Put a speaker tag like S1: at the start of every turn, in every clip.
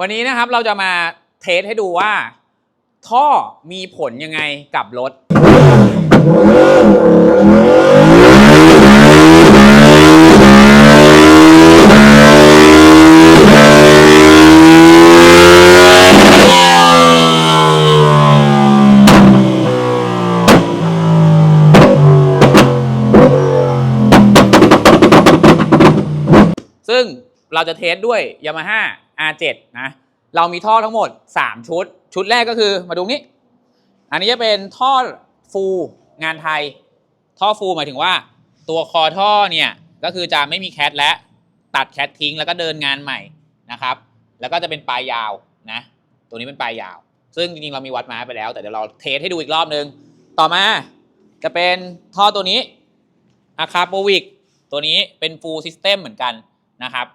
S1: วันนี้นะครับเราจะมาเทสให้ดูว่า ท่อมีผลยังไงกับรถ ซึ่งเราจะเทสด้วย Yamaha R7 นะเรามีท่อทั้งหมด 3 ชุด ชุดแรกก็คือมาดูนี้ อันนี้จะเป็นท่อฟูลงานไทย ท่อฟูลหมายถึงว่า ตัวคอท่อเนี่ยก็คือจะไม่มีแคทและตัดแคททิ้งแล้วก็เดินงานใหม่นะครับ แล้วก็จะเป็นปลายยาวนะ ตัวนี้เป็นปลายยาว ซึ่งจริงๆเรามีวัดมาไปแล้ว แต่เดี๋ยวเราเทสให้ดูอีกรอบนึง ต่อมาจะเป็นท่อตัวนี้อาคาโปวิกตัวนี้เป็นฟูลซิสเต็มเหมือนกันนะครับ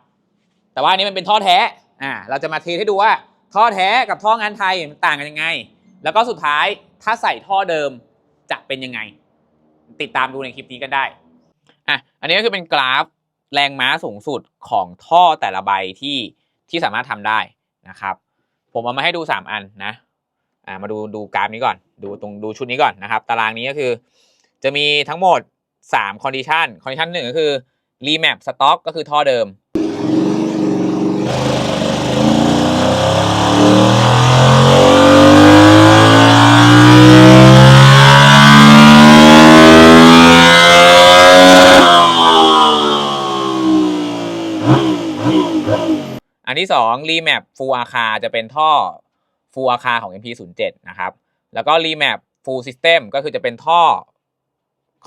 S1: แต่ว่าอันนี้มันเป็นท่อแท้ อ่าเราจะมาเทสให้ดูว่าท่อแท้กับท่องานไทยมันต่างกันยังไง แล้วก็สุดท้ายถ้าใส่ท่อเดิมจะเป็นยังไง ติดตามดูในคลิปนี้กันได้อะอันนี้ก็คือเป็นกราฟแรงม้าสูงสุดของท่อแต่ละใบที่ที่สามารถทำได้นะครับ ผมเอามาให้ดู 3 อันนะอ่ามาดูดูกราฟนี้ก่อน ดูตรงดูชุดนี้ก่อนนะครับ ตารางนี้ก็คือ จะมีทั้งหมด3 condition condition หนึ่งก็คือ remap stock ก็คือท่อเดิม อันที่2 remap full อาคาจะเป็นท่อ full อาคาของ MP07 นะครับ แล้วก็ remap full system ก็คือจะเป็นท่อ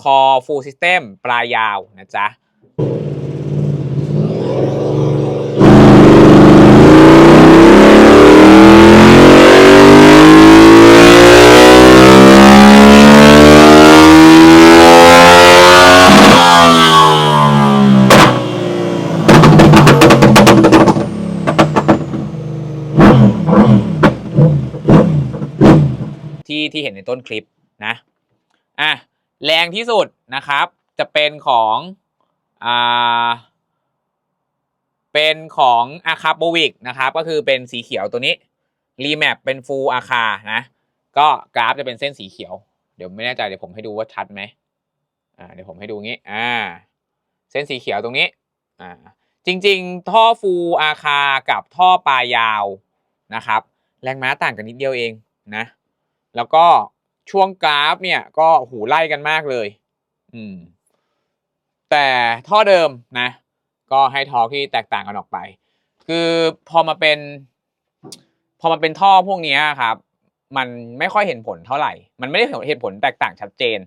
S1: คอ full system ปลายยาวนะจ๊ะ ที่ที่เห็นในต้นคลิปนะอะแรงที่สุดนะครับจะเป็นของอ่าเป็นของอาคาโบวิกนะครับก็คือเป็นสีเขียวตัวนี้รีแมปเป็นฟูอาคานะก็กราฟจะเป็นเส้นสีเขียว เดี๋ยวไม่แน่ใจเดี๋ยวผมให้ดูว่าชัดไหมอ่าเดี๋ยวผมให้ดูงี้อ่าเส้นสีเขียวตรงนี้อ่าจริงๆ ท่อฟูอาคากับท่อปลายาวนะครับ แรงม้าต่างกันนิดเดียวเองนะ แล้วก็ช่วงกราฟเนี่ยก็หูไล่กันมากเลย อืม แต่ท่อเดิมนะ ก็ให้ทอที่แตกต่างกันออกไป คือพอมาเป็น พอมาเป็นท่อพวกนี้ครับ มันไม่ค่อยเห็นผลเท่าไหร่ มันไม่ได้เห็นผลแตกต่างชัดเจน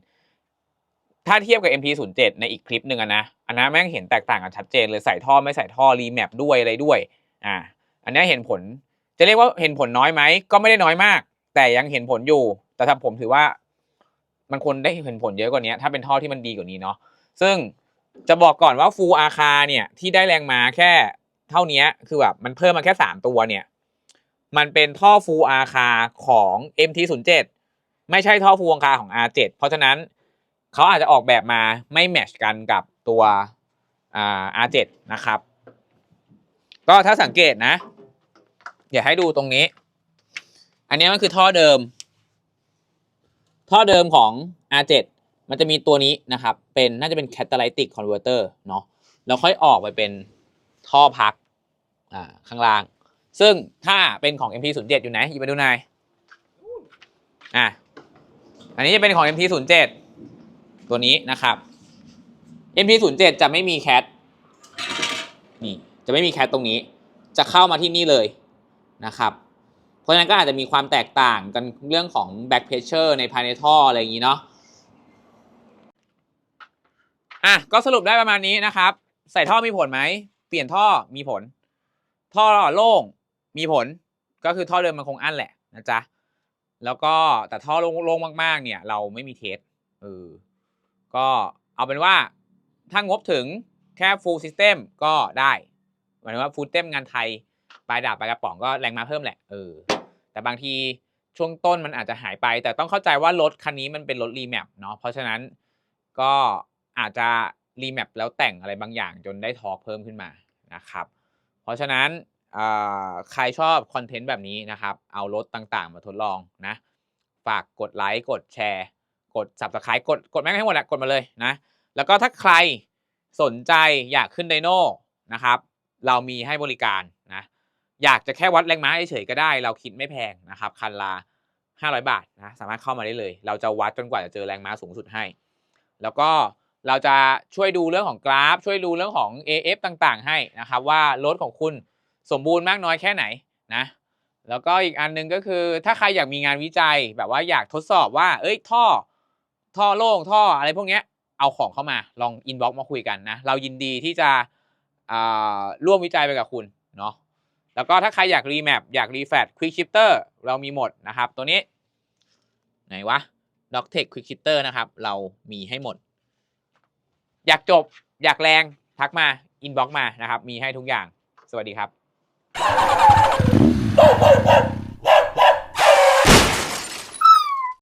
S1: ถ้าเทียบกับ MP07 ในอีกคลิปหนึ่งนะ อันนั้นแม่งเห็นแตกต่างกันชัดเจนเลยใส่ท่อไม่ใส่ท่อรีแมปด้วยอะไรด้วย อ่า อันนี้เห็นผล จะเรียกว่าเห็นผลน้อยไหม ก็ไม่ได้น้อยมาก แต่ยังเห็นผลอยู่ แต่ถ้าผมถือว่า มันควรได้เห็นผลเยอะกว่านี้ ถ้าเป็นท่อที่มันดีกว่านี้เนาะซึ่งจะบอกก่อนว่าฟูอาคาเนี่ย ที่ได้แรงมาแค่เท่านี้คือแบบมันเพิ่มมาแค่สามตัวเนี่ย มันเป็นท่อฟูอาคาของ MT07 ไม่ใช่ท่อฟูอาคาของ R7 เพราะฉะนั้นเขาอาจจะออกแบบมาไม่แมชกันกับตัวอ่า R7 นะครับ ก็ถ้าสังเกตนะ อย่าให้ดูตรงนี้ อันนี้มันคือท่อเดิม ท่อเดิมของ R7 มันจะมีตัวนี้นะครับ เป็นน่าจะเป็น catalytic converter เนาะแล้วค่อยออกไปเป็นท่อพักอ่าข้างล่าง ซึ่งถ้าเป็นของ MP07 อยู่ไหนหยิบมาดูน่อยอะอันนี้จะเป็นของ MP07 ตัวนี้นะครับ MP07 จะไม่มีแคทนี่จะไม่มีแคทตรงนี้ จะเข้ามาที่นี่เลยนะครับ ราะฉะนั้นก็อาจจะมีความแตกต่างกันเรื่องของ back pressure ในภายในท่ออะไรอย่างนี้เนาะอะก็สรุปได้ประมาณนี้นะครับ ใส่ท่อมีผลไหม เปลี่ยนท่อมีผล ท่อโล่งมีผลก็คือท่อเดิมมันคงอั้นแหละนะจ๊ะแล้วก็แต่ท่อโล่งมากๆ เนี่ย เราไม่มีเทสเออก็เอาเป็นว่าถ้างบถึงแค่ full system ก็ได้หมายถึงว่า full system งานไทยปลายดาบปลายกระป๋องก็แรงมาเพิ่มแหละเออ แต่บางทีช่วงต้นมันอาจจะหายไป แต่ต้องเข้าใจว่ารถคันนี้มันเป็นรถรีแมปเนาะเพราะฉะนั้นก็อาจจะรีแมปแล้วแต่งอะไรบางอย่างจนได้ทอร์กเพิ่มขึ้นมานะครับ เพราะฉะนั้นใครชอบคอนเทนต์แบบนี้นะครับ เอารถต่างๆ มาทดลองนะ ฝากกดไลค์กดแชร์ กด subscribe กดกดแม่งให้หมดแหละกดมาเลยนะ แล้วก็ถ้าใครสนใจอยากขึ้นไดโน่นะครับ เรามีให้บริการ อยากจะแค่วัดแรงม้าเฉยๆก็ได้ เราคิดไม่แพงนะครับคันละ500 บาทนะสามารถเข้ามาได้เลย เราจะวัดจนกว่าจะเจอแรงม้าสูงสุดให้ แล้วก็เราจะช่วยดูเรื่องของกราฟ ช่วยดูเรื่องของ AF ต่างๆ ให้นะครับว่ารถของคุณสมบูรณ์มากน้อยแค่ไหนนะแล้วก็อีกอันหนึงก็คือถ้าใครอยากมีงานวิจัยแบบว่าอยากทดสอบว่า เอ้ยท่อ ท่อโล่งท่ออะไรพวกเนี้ยเอาของเข้ามาลองอินบ็อกซ์มาคุยกันนะเรายินดีที่จะร่วมวิจัยไปกับคุณเนาะ แล้วก็ถ้าใครอยากรีแมปอยากรีแฟตควิกชิปเตอร์เรามีหมดนะครับ ตัวนี้ ไหนวะด็อกเทคควิกชิปเตอร์นะครับ เรามีให้หมด อยากจบอยากแรงทักมาอินบ็อกมานะครับ มีให้ทุกอย่าง สวัสดีครับ